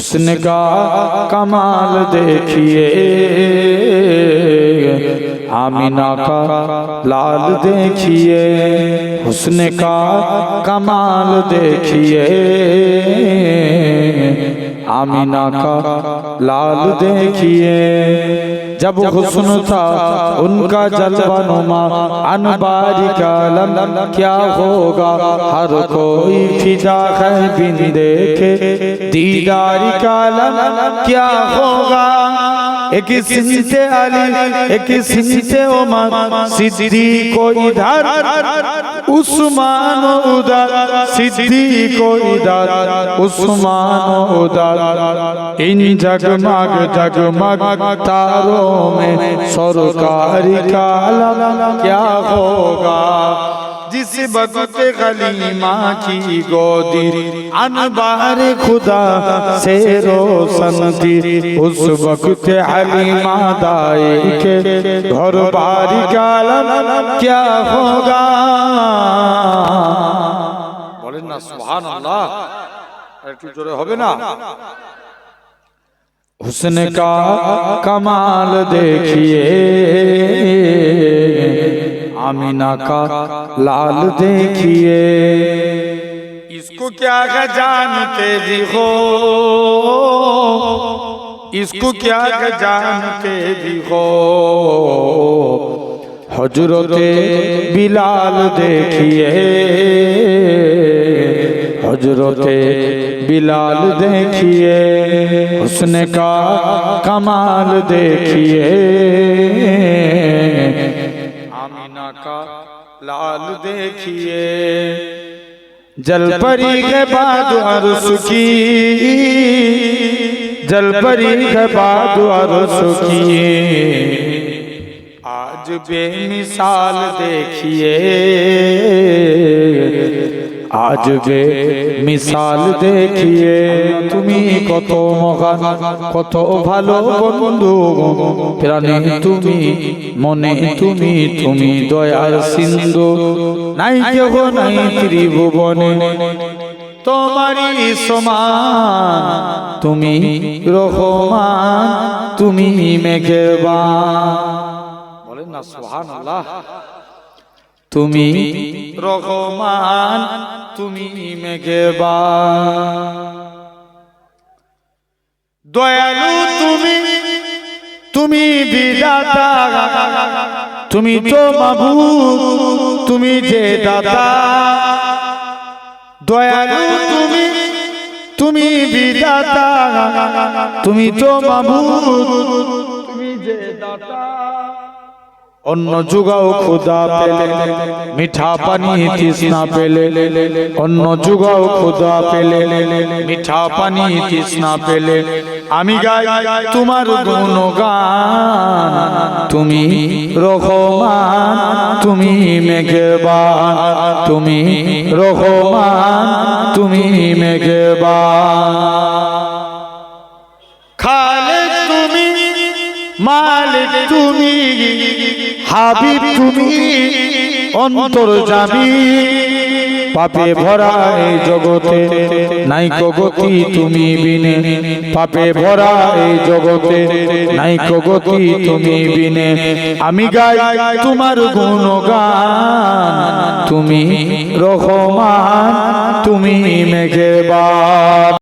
حسن کا کمال دیکھئے آمینہ کا لال دیکھئے حسن کا کمال دیکھئے আমি নাকা লাল দেখিয়ে جب حسن تھا ان کا جلوہ نما انباری کا لم کیا ہوگا ہر کوئی فدا ہے بن دیکھے دیداری کا لم کیا ہوگا ایک سن سے علی ایک سن سے عمر صدیق و ادھر عثمان و ادھر صدیق و ادھر عثمان و ادھر ان جگمگ جگمگ تاروں میں سرکاری کالم کیا ہوگا वक्त गलीमा की गोदी अनबार खुदा से रोशन थी उस वक्त हलीमा दाए के घर बारी का आलम क्या होगा বলেন না সুবহান আল্লাহ একটু জোরে হবে না हुस्न का कमाल देखिए امینہ کا لال دیکھیے۔ اس کو کیا جانتے بھی ہو اس کو کیا جانتے بھی ہو حجرت بلال دیکھیے۔ حجرت بلال دیکھیے۔ نے کا کمال دیکھیے۔ امینہ کا لال دیکھیے۔ جل پری کے بعد عرص کی۔ جل پری کے بعد عرص کی۔ آج بے مثال دیکھیے۔ বে মিসাল দেখিয়ে তুমি কত মহান, কত ভালো বন্ধু প্রাণে তুমি, মনে তুমি তুমি দয়ার সিন্ধু। নাই কেহ নাই ত্রিভুবনে। তোমারই সমান, তুমি রহমান, তুমি মেঘেবান বলেন না, সুবহানাল্লাহ। তুমি রহমান, তুমি মেঘেবান দয়ালু তুমি তুমি বিদাতা তুমি তো মাবুদ, তুমি যে দাতা। দয়ালু তুমি তুমি বিদাতা তুমি তো মাবুদ, তুমি যে দাতা। অন্য যুগাও ক্ষুদা পেলে, মিঠা পানি তৃষ্ণা পেলে অন্য যুগাও ক্ষুদা পেলে, মিঠা পানি তৃষ্ণা পেলে। আমি গাই তোমার গুণগান, তুমি রহমান, তুমি মেঘবান তুমি রহমান, তুমি মেঘবান তুমি, হাবিব তুমি, অন্তর জামি পাপে ভরা এই জগতে, নাই গতি তুমি বিনে, পাপে ভরা এই জগতে, নাই গতি তুমি বিনে। আমি গাই তোমার গুণগান, তুমি রহমান, তুমি মেঘেবার